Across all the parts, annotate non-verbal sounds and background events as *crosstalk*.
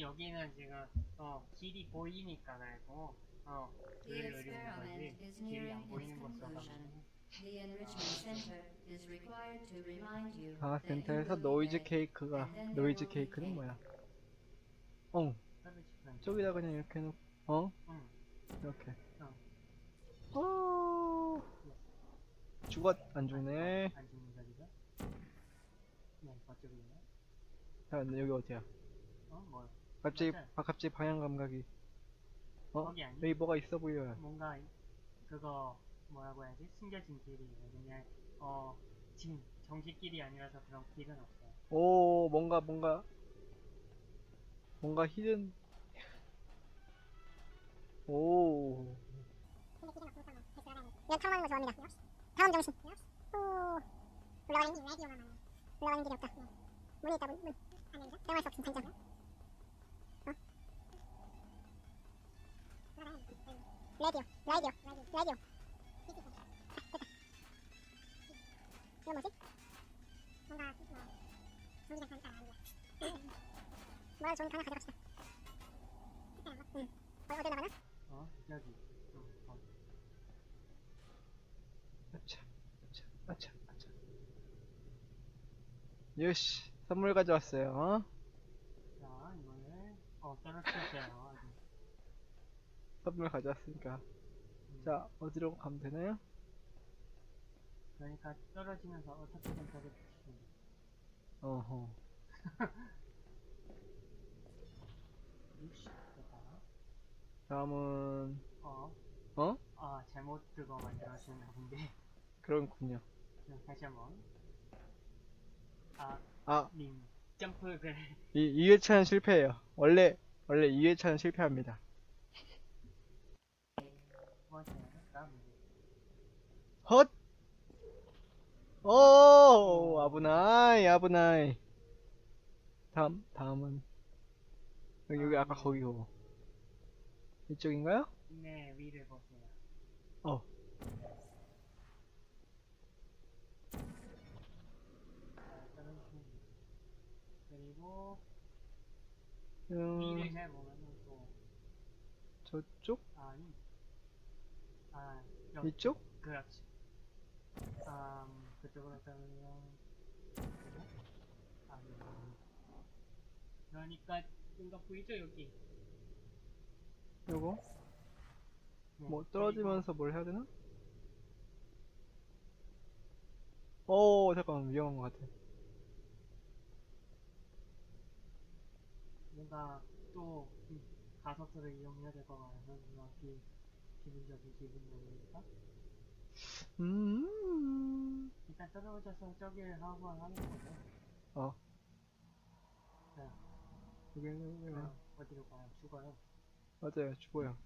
여기는 지금 어 길이 보이니까 말고 어 The 길을 노리는 experiment 거지 is 길이 안 보이는 곳으로 conclusion. 가면 The enrichment center is required to remind you that you 방학센터에서 노이즈. 케이크가 노이즈 케이크는 cake. 뭐야? 어 저기다 그냥 이렇게 놓 어? 응 이렇게 어. 어 죽었 안 죽네 안 죽는 자리가 네자 여기 어디야 어 뭐 갑자기 맞아요. 아, 갑자기 방향 감각이 어? 거기 아니 여기 뭐가 있어 보여요 뭔가 이- 그거 뭐라고 해야지 숨겨진 길이에요 그냥 어 지금 정식 길이 아니라서 그런 길은 없어요 오 뭔가 뭔가 뭔가 히든 오 연 탐험하는 거 좋아합니다. 다음 정신. 오. 올라가는 길. 올라가는 길이 없다. 문이 있다 문. 문. 안 열리죠? 사용할 수 없음 단점. 어? 라디오, 라디오. 아, 됐다. 이거 뭐지? 뭔가 뭐 전기장 단가 아니야. 뭐라도 좋은 거 하나 가져갑시다. 응. 어, 어디 나가나? 어 여기 어, 어. 아차 아차 아차 아차 요시 선물 가져왔어요 어? 자 이거를 어 떨어뜨렸어요 선물 가져왔으니까. 음, 자 어디로 가면 되나요? 그러니까 떨어지면서 어떻게든 벽에 붙이는 어허. *laughs* 60 됐다 다음은 어? 어? 아 잘못 그거 만들어주는 건데. 그렇군요. 그럼 다시 한번. 아 아. 님 점프 그래 이, 2회차는 실패해요. 원래 원래 2회차는 실패합니다 헛! 오 아부나이 아부나이 다음 다음은 여기 여기 아까 거기고 이쪽인가요? 네 위를 보세요 어. 그리고 음, 위를 잘 보면은 또 저쪽? 아니 아 여기 이쪽? 그렇지 음 그쪽으로 가면 아니 그러니까 뭔가 보이죠 여기 요거? 네, 뭐 떨어지면서 뭘 해야 되나? 오 잠깐 위험한 것 같아 뭔가 또 음, 가속도를 이용해야 될 것 같아서 뭔가 기, 기분적인 기분이니까? 음. 일단 떨어져서 저기를 한번 하는 거죠. 어. 자 여기는 그럼 어디로 가요? 죽어요. 맞아요 죽어요.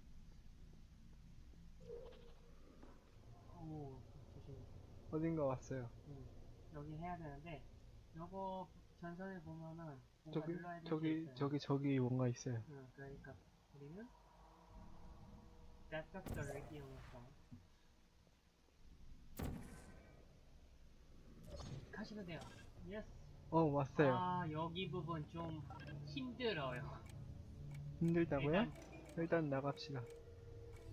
오 조심. 어딘가 왔어요. 음, 여기 해야 되는데 요거 전선을 보면은 뭔가 저기 눌러야 될게 저기 있어요. 저기 저기 뭔가 있어요. 응, 그러니까 우리는 짝짝들을 이용해서 가시면 돼요. 예스. 어 왔어요 아 여기 부분 좀 힘들어요. 힘들다고요? 일단 일단 나갑시다.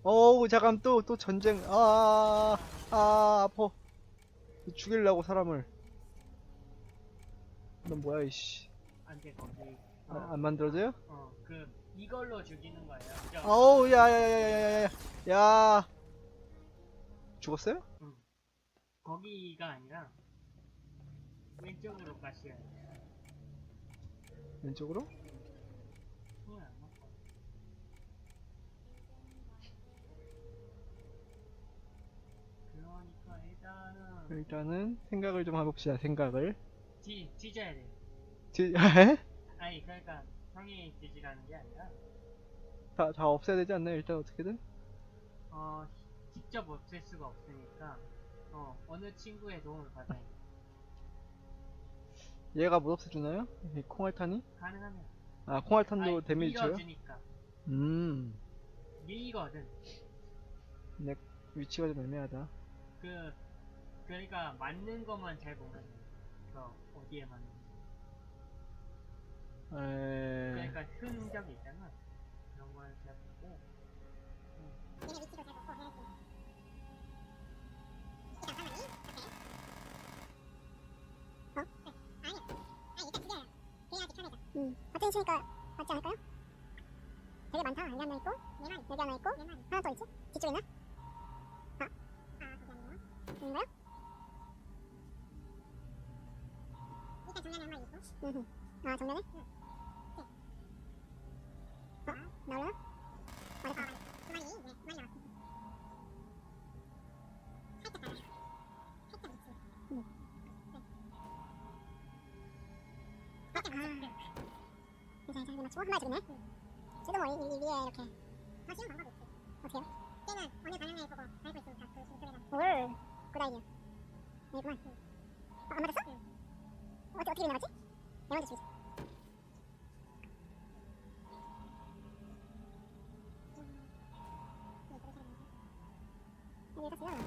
어우 잠깐 또 또 전쟁 아아 아, 아파 죽일라고 사람을 넌 뭐야 이씨 안돼 거기. 아, 어, 안 만들어져요? 어, 그 이걸로 죽이는 거예요. 그죠? 어우 야야야야야야야 야 죽었어요? 응. 거기가 아니라 왼쪽으로 가셔야 돼요. 왼쪽으로? 손을 안 놓고. 그러니까 일단은 일단은 생각을 좀 해봅시다 생각을 뒤 뒤져야 돼요. 지, *laughs* 에? 아니 그러니까 형이 뒤지라는 게 아니라 다, 다 없애야 되지 않나요? 일단 어떻게든? 어 직접 없앨 수가 없으니까 어 어느 친구의 도움을 받아야 돼. 얘가 못 없애주나요? 이 콩알탄이? 가능하면. 아 콩알탄도 아니, 데미지 줘요? 밀어주니까 음 밀거든. 위치가 좀 애매하다 그 그러니까 맞는 것만 잘 보면 돼. 그 어디에 맞는지. 에... 그러니까 흔적이 있잖아. 그런 걸잘 보고. 어? 네. 음. 버튼 치니까 맞지 않을까요? 되게 많다. 여기 하나 있고, 여기 하나 있고, 하나 더 있지? 뒤쪽에 있나? 아, 아 그게 아니에요. 있나요? 일단 정면에 한 마리 있고. 음. 아 정면에? 응. 어? 나올려나? 맞아. 아, 두 마리, 네. 살짝. 살짝. 네. 살짝 아. 괜찮아, 괜찮아. 맞추고 한 마리 죽네. 지금 뭐, 이, 이 위에 이렇게. 아, 지금 방법이 있지. 어떻게요? 걔는 어느 방향을 보고 알고 있으니까 그 중소리가. 뭘? 굿아이디어. 여기구만. 어, 안 맞았어? 응. 어떻게, 어떻게 나갔지? 내 먼저 죽이 자. 여기 떴어요.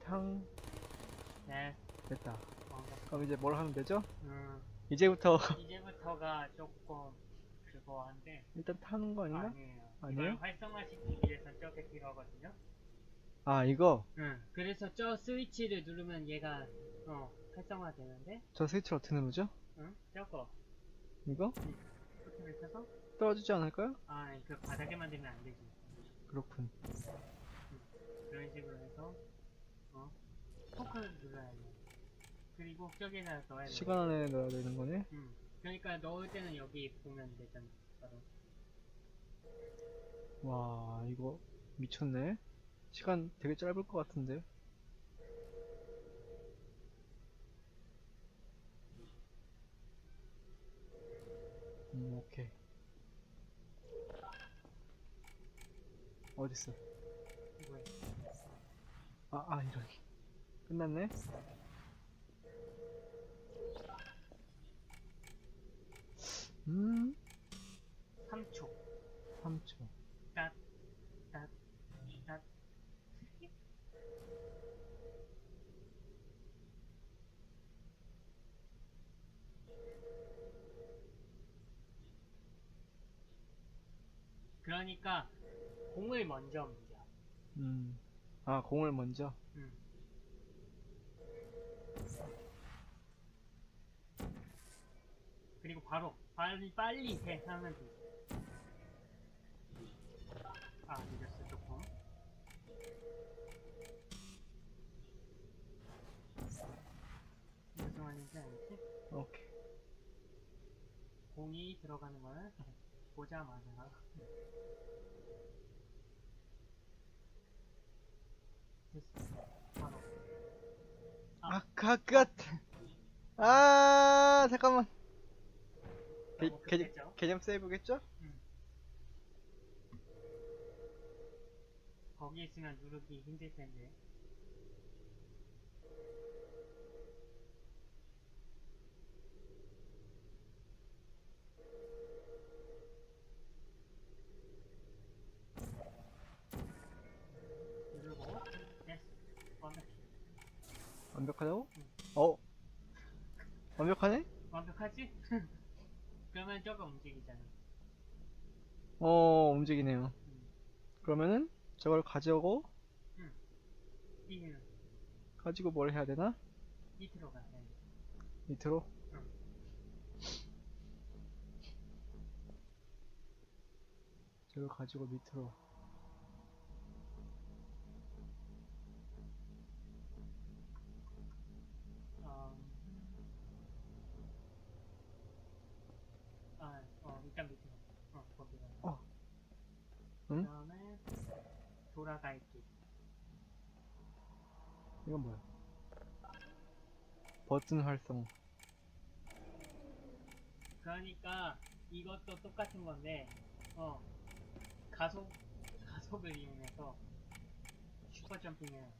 뚱탕 네. 됐다. 그럼 이제 뭘 하면 되죠? 음, 이제부터 이제부터가 조금 그거 한데. 일단 타는 거 아닌가? 아니에요. 아니에요? 이걸 활성화시키기 위해서 저게 필요하거든요. 아 이거 응. 그래서 저 스위치를 누르면 얘가 어 활성화되는데, 저 스위치를 어떻게 누르죠? 응? 저거 이거 버튼을 켜서 떨어지지 않을까요? 아그 바닥에만 되면 안 되지. 그렇군. 그런 식으로 해서 어 포크를 눌러야 돼. 그리고 저기다 넣어야 돼. 시간 안에 넣어야 되는 거네. 응. 그러니까 넣을 때는 여기 보면 되잖아. 바로. 와 이거 미쳤네. 시간 되게 짧을 것 같은데. 음 오케이. 어딨어? 아, 아, 이런. 끝났네? 음, 3초. 3초. 그러니까 공을 먼저 옮겨. 음. 아, 공을 먼저. 응. 그리고 바로 빨리 빨리 해 하면 돼. 아 늦었어 조금. 무슨 말인지 알지? 오케이. 공이 들어가는 걸 보자마자. 바로. 아, 가끝! 아, 잠깐만. 개, 너무 개, 급했죠? 개념 세이브겠죠? 거기 있으면 누르기 힘들 텐데. 누르고, 됐어. 완벽해. 완벽하다고? 응. 어? 완벽하네? 완벽하지? *laughs* 그러면 저거 움직이잖아. 어, 움직이네요. 음. 그러면은, 저걸 가져오고, 이, 가지고 뭘 해야 되나? 밑으로 가야 돼. 밑으로? 응. 저걸 가지고 밑으로. 응? 그 다음에, 돌아갈 길. 이건 뭐야? 버튼 활성. 그러니까, 이것도 똑같은 건데, 어, 가속, 가속을 이용해서, 슈퍼 점핑을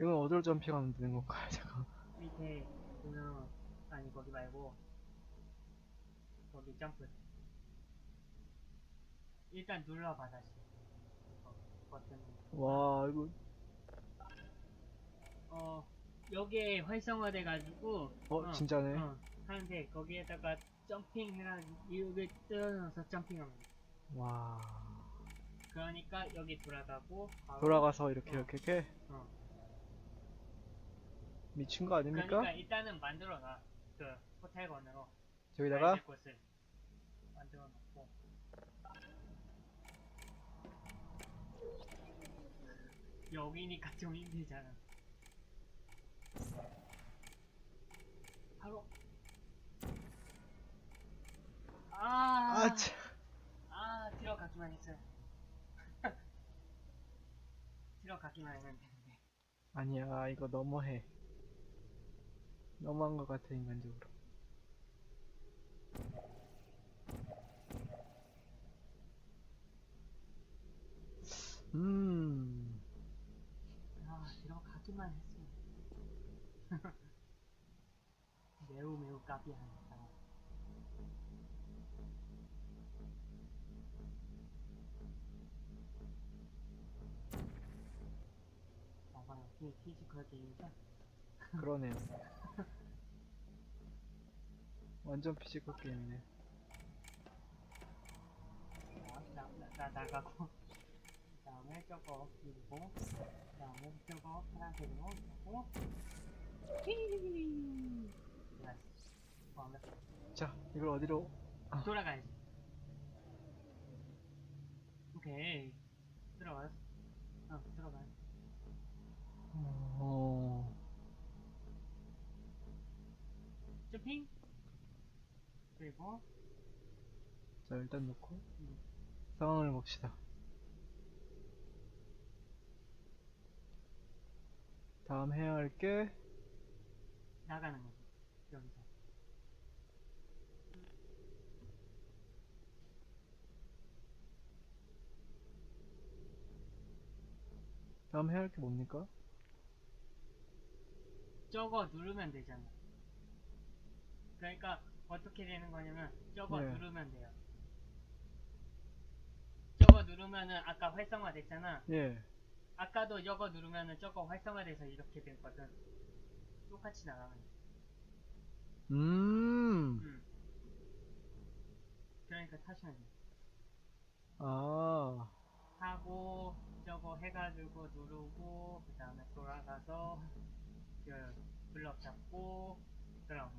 이건 어디로 점핑하면 되는 건가요? *laughs* 잠깐. 밑에 보면, 아니, 거기 말고, 거기 점프. 일단 눌러봐 다시 어, 버튼 와 이거 어 여기에 활성화돼 가지고 어, 진짜네. 어, 하는데 거기에다가 점핑 해가지고 여기 뜯어서 점핑하면 돼 와 그러니까 여기 돌아가고 바로 돌아가서 이렇게 어. 이렇게 이렇게 어. 미친 거 아닙니까? 그러니까 일단은 만들어놔 그 호텔건으로 저기다가 가야 될 곳을 만들어 놓고 여기니까 좀 힘들잖아. 바로. 아, 아 참. 아 들어가기만 했어요. *laughs* 들어가기만 되는데. 아니야 이거 너무해. 너무한 것 같아 인간적으로 음 아 들어가기만 했어요 매우 매우 까비합니다 봐봐요. 이게 피지컬 게임이죠? 그러네요. *laughs* 완전 피지컬 게임이네. 자, 나, 나, 나 나가고 그 다음에 저거 누르고 그 다음에 저거 파란색으로 완벽 자 이걸 어디로? 돌아가야지. 오케이. 들어가요. 어 들어가요. 어... 점핑. 그리고 자 일단 놓고 음. 상황을 봅시다 다음 해야 할 게? 나가는 거지. 여기서 다음 해야 할 게 뭡니까? 저거 누르면 되잖아. 그러니까 어떻게 되는 거냐면 저거 네. 누르면 돼요. 저거 누르면은 아까 활성화 됐잖아. 예 아까도 저거 누르면은 저거 활성화돼서 이렇게 됐거든 똑같이 나가면 돼. 음, 음. 그러니까 타시면 돼 아, 하고 저거 해가지고 누르고 그 다음에 돌아가서 그 블럭 잡고 돼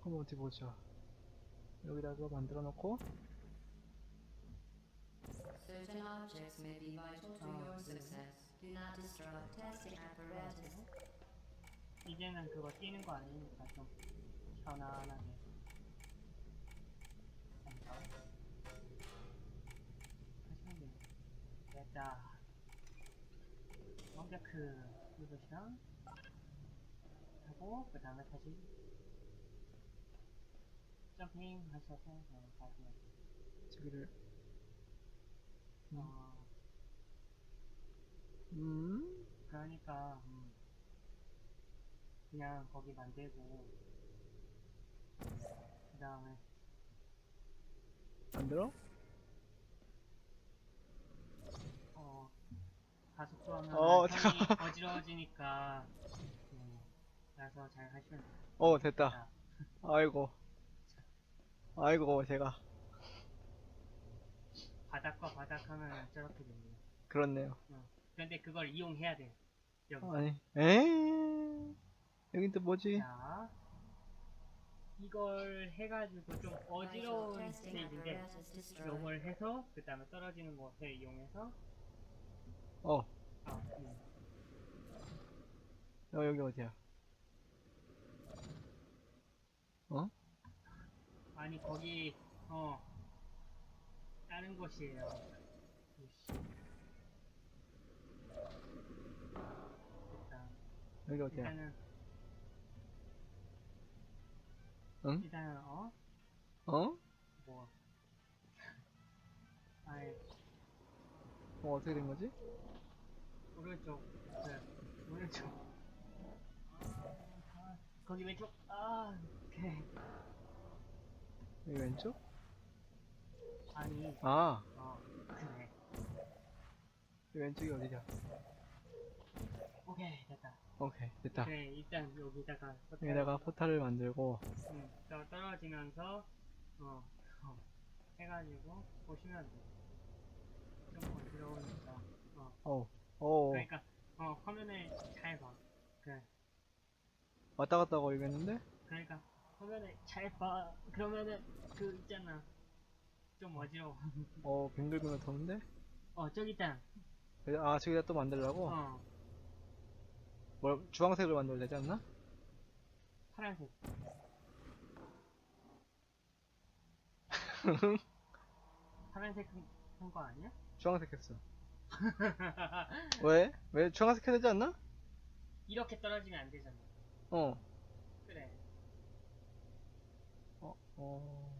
그럼 어디 보자. 여기다가 만들어 놓고, Certain objects may be vital to your success. Do not destroy testing apparatus. 이제는 그거 뛰는 거 아니니까 좀 편안하게 하시면 돼요 됐다 그 이것이랑 하고 그 다음에 다시 점핑 하셔서 어, 다시 저기를, 어, 음, 그러니까 음, 그냥 거기 만들고 그 다음에 만들어? 어 가속도 하면 어, 편이 *laughs* 어지러워지니까 네, 그래서 잘 하시면 돼요. 어, 됐다. 자, 아이고. 아이고, 제가. 바닥과 바닥 하면 저렇게 됩니다. 그렇네요. 그런데 그걸 이용해야 돼. 여기. 아니, 에 여긴 또 뭐지? 자, 이걸 해가지고 좀 어지러운 스테이지인데. 요걸 해서 그 다음에 떨어지는 것을 이용해서 어, 아, 음. 어, 여기 어디야? 어? 아니 거기 어 다른 곳이에요. 일단 여기 어디야? 일단은 응? 일단은 어? 어? 뭐 *laughs* 아니 어, 어떻게 된 거지? 오른쪽 그 오른쪽 아, 거기 왼쪽 아 오케이 여기 왼쪽? 아니, 아 어, 그래. 왼쪽이 어디냐 오케이, 됐다. 오케이 됐다 그래, 일단 여기다가 포탈- 여기다가 포탈을 만들고 응, 또 떨어지면서 어, 어 해가지고 보시면 돼. 좀 어지러우니까. 어, 어우 어우 그러니까 어 화면을 잘 봐. 그래, 왔다 갔다 거리겠는데? 그러니까 화면을 잘 봐. 그러면은 그 있잖아. 좀 어지러워. 어 빙글빙글 도는데? 어 저기 있다. 아 저기다 또 만들라고? 어 뭘 주황색을 만들어야 되지 않나? 파란색. *laughs* 파란색 한 거 아니야? 주황색 했어 *laughs* 왜? 왜 주황색 해야 되지 않나? 이렇게 떨어지면 안 되잖아. 어 그래. 어, 어.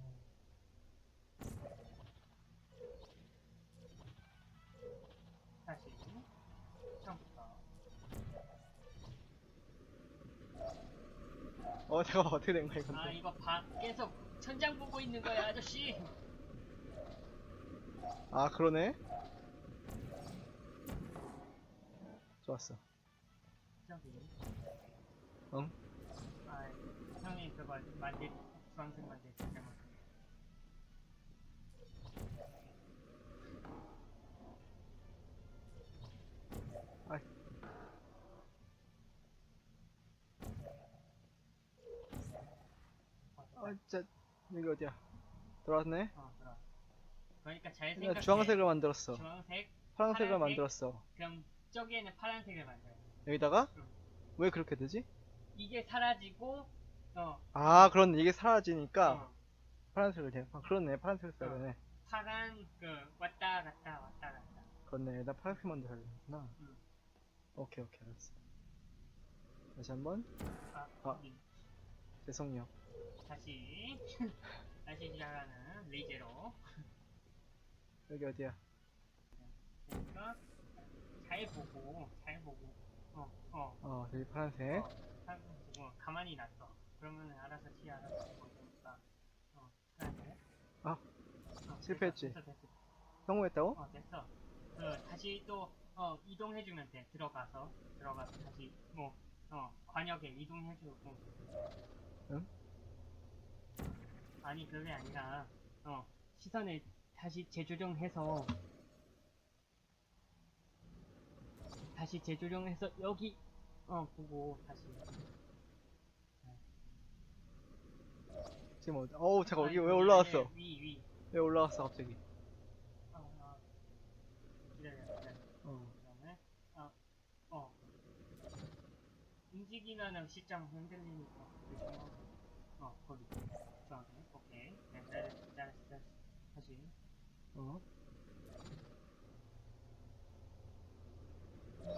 어, 잠깐만, 어떻게 된 거야, 이건 아 또? 이거 밖에서 천장 보고 있는 거야 아저씨. 아, 그러네? 좋았어. 저기. 응? 아 형이 그거 만들 주황색 만들 때 아, 진짜, 여기 어디야? 들어왔네? 어. 그러니까 잘나 생각해. 주황색을 만들었어. 주황색. 파란색을 파란색? 만들었어. 그럼 저기에는 파란색을 만들어. 여기다가? 응. 왜 그렇게 되지? 이게 사라지고 어, 아, 그렇네. 이게 사라지니까 어 파란색을 돼. 아, 그렇네. 파란색을 써야 어. 되네. 파란 그 왔다 갔다 왔다 갔다. 그렇네. 나 파란색 만들어야 되구나. 응. 오케이, 오케이, 알았어. 다시 한 번. 아, 아. 여기. 죄송해요. 다시 다시 시작하는 레이제로. 여기 어디야? 그러니까 잘 보고 잘 보고 어 어. 어, 여기 파란색. 어, 한- 어, 가만히 놔둬. 그러면 알아서 티 알아서 볼 테니까. 어, 그래. 아, 어, 실패했지? 됐어, 됐어, 됐어. 성공했다고? 어, 됐어. 그, 다시 또, 어, 이동해주면 돼. 들어가서. 들어가서 다시, 뭐, 어, 관역에 이동해주고. 응? 아니, 그게 아니라, 어, 시선을 다시 재조정해서, 다시 재조정해서, 여기, 어, 보고, 다시. 지금 어디? 어우, 잠깐, 여기 왜 올라왔어? 위, 위. 왜 올라왔어, 갑자기? 어, 어. 기다려, 기다려. 어. 그다음에 어, 어. 움직이면은 시점 흔들리니까. 어, 거기. 저기. 오케이. 네, 잘했어, 잘했어, 잘했어. 다시. 어?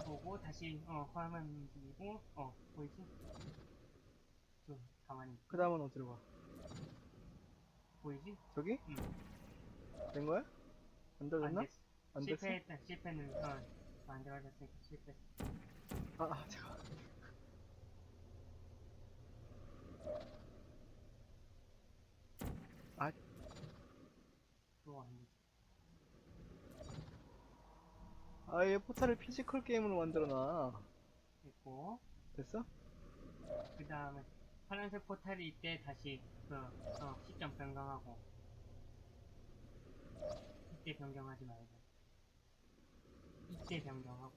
보고 다시 어 화면 움직이고 어 보이지? 좀 가만히 그 다음은 어디로 가? 보이지? 저기? 응. 된 거야? 만들어졌나? 안 됐어. 안 됐어? 실패했다. 실패는 어 만들어졌으니까 실패. 아, 아, 잠깐. 아, 아예 포탈을 피지컬 게임으로 만들어놔. 됐고. 됐어? 그 다음에 파란색 포탈이 이때 다시 그 어, 시점 변경하고 이때 변경하지 말고 이때 변경하고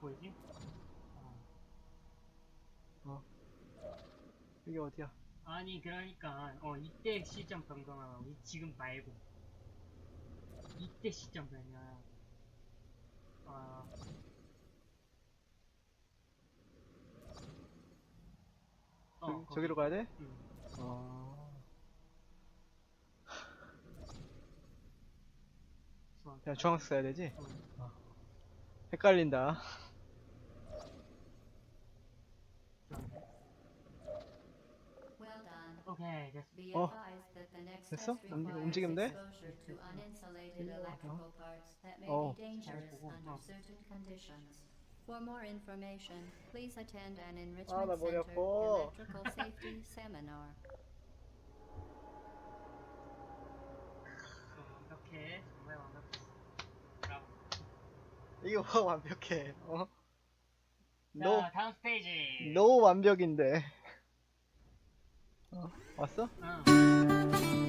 보이지? 어. 여기 어디야? 아니 그러니까 어 이때 시점 변경하고 이- 지금 말고 이때 시점 변경 어, 어, 저기, 거기. 저기로 가야 돼? 응. 어. 그냥 주황색 써야 되지? 응. 헷갈린다. 수원. 오케이 됐어. Be 어. advised that the next 됐어? test 움- requires 움직이면 돼? exposure to uninsulated electrical parts that may 어. be dangerous 잘 보고, under 어. certain conditions. For more information, please attend an 나 Enrichment 머리 Center 아파. electrical safety seminar. 완벽해. 정말 완벽해. 브라보. 이거 봐, 완벽해. 어? 자, 너, 다음 스테이지. 너 완벽인데. 어, 왔어? 응.